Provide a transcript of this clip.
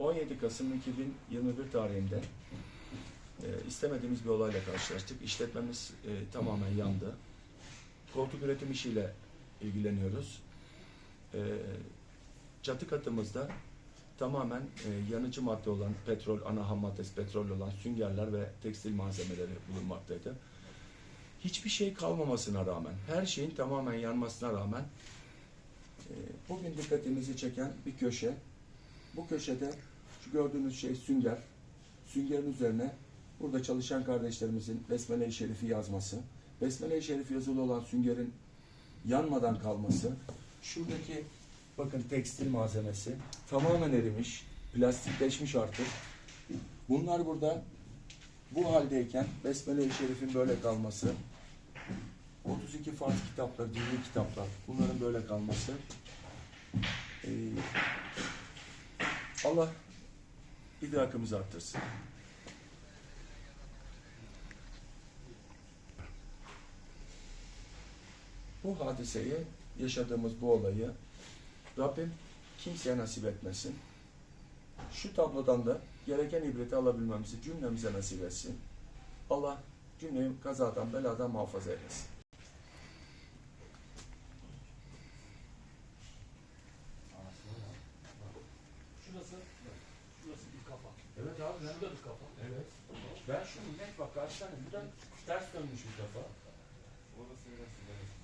17 Kasım 2021 tarihinde e, istemediğimiz bir olayla karşılaştık. İşletmemiz e, tamamen yandı. Koltuk üretim işiyle ilgileniyoruz. E, çatı katımızda tamamen e, yanıcı madde olan petrol, ana ham maddesi petrol olan süngerler ve tekstil malzemeleri bulunmaktaydı. Hiçbir şey kalmamasına rağmen, her şeyin tamamen yanmasına rağmen e, bugün dikkatimizi çeken bir köşe. Bu köşede şu gördüğünüz şey sünger. Süngerin üzerine burada çalışan kardeşlerimizin Besmele-i Şerifi yazması. Besmele-i Şerif yazılı olan süngerin yanmadan kalması. Şuradaki bakın tekstil malzemesi tamamen erimiş, plastikleşmiş artık. Bunlar burada bu haldeyken Besmele-i Şerif'in böyle kalması, 32 farz kitaplar, dini kitaplar, bunların böyle kalması. Ee, Allah idrakımızı arttırsın. Bu hadiseyi, yaşadığımız bu olayı Rabbim kimseye nasip etmesin. Şu tablodan da gereken ibreti alabilmemizi cümlemize nasip etsin. Allah cümleyi kazadan, beladan muhafaza eylesin. Kafa. Evet abi Şurada bir kafa. evet. Ben şu net bak kaç tane buradan ters dönmüş bir kafa. Şimdi bunun